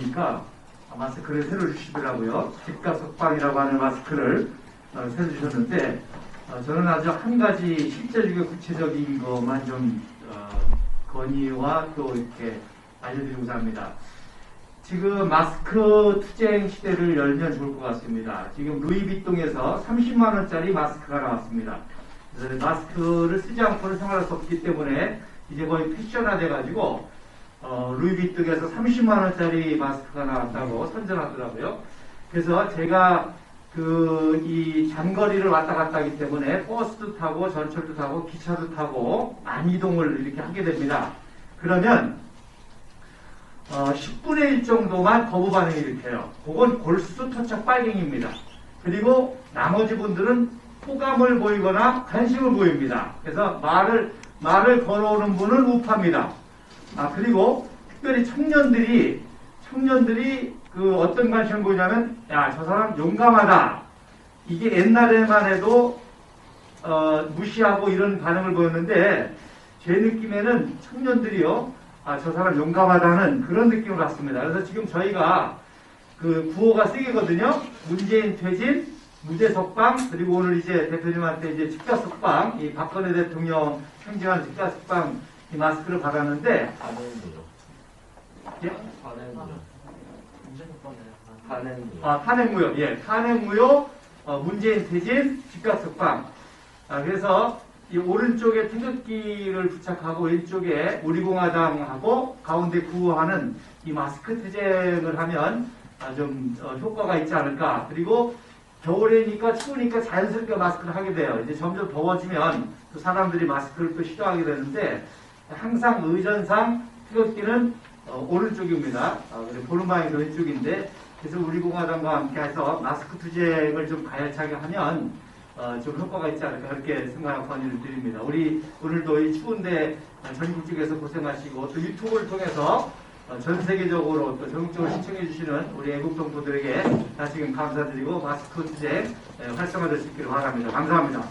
보니까 마스크를 새로 주시더라고요. 집값 속방이라고 하는 마스크를 어, 새로 주셨는데 어, 저는 아주 한 가지 실제적이고 구체적인 것만 좀 어, 건의와 또 이렇게 알려드리고자 합니다. 지금 마스크 투쟁 시대를 열면 좋을 것 같습니다. 지금 루이비통에서 30만 원짜리 마스크가 나왔습니다. 마스크를 쓰지 않고는 생활할 수 없기 때문에 이제 거의 패션화 돼 가지고 어, 루이비통에서 30만 원짜리 마스크가 나왔다고 선전하더라고요. 그래서 제가 그 이 장거리를 왔다 갔다 하기 때문에 버스도 타고 전철도 타고 기차도 타고 많이 이동을 이렇게 하게 됩니다. 그러면 어, 10분의 1 정도만 거부 반응이 일으켜요. 그건 골수 토착 빨갱입니다. 그리고 나머지 분들은 호감을 보이거나 관심을 보입니다. 그래서 말을 말을 걸어오는 분은 우파입니다. 아 그리고 특별히 청년들이 청년들이 그 어떤 관심을 보이냐면 야 저 사람 용감하다. 이게 옛날에만 해도 어, 무시하고 이런 반응을 보였는데 제 느낌에는 청년들이요 아 저 사람 용감하다는 그런 느낌을 받습니다. 그래서 지금 저희가 그 구호가 세 개거든요. 문재인 퇴진, 무죄 석방, 그리고 오늘 이제 대표님한테 이제 직접 석방, 이 박근혜 대통령 행정한 직접 석방 이 마스크를 받았는데 가는구요. 예? 가는구요. 아, 탄핵무효, 예, 탄핵무효, 어, 문재인 퇴진, 집값 석방. 아, 그래서 이 오른쪽에 태극기를 부착하고 왼쪽에 우리공화당하고 가운데 구호하는 이 마스크 투쟁을 하면 아, 좀 어, 효과가 있지 않을까. 그리고 겨울이니까 추우니까 자연스럽게 마스크를 하게 돼요. 이제 점점 더워지면 또 사람들이 마스크를 또 싫어하게 되는데 항상 의전상 태극기는 어, 오른쪽입니다. 아, 그리고 방향이 왼쪽인데 그래서 우리 공화당과 함께해서 마스크 투쟁을 좀 가열차게 하면 어, 좀 효과가 있지 않을까 그렇게 생각하고 건의를 드립니다. 우리 오늘도 이 추운데 전국적에서 고생하시고 또 유튜브를 통해서 어, 전 세계적으로 또 전국적으로 시청해 주시는 우리 애국 동포들에게 다시금 감사드리고 마스크 투쟁 에, 활성화될 수 있기를 바랍니다. 감사합니다.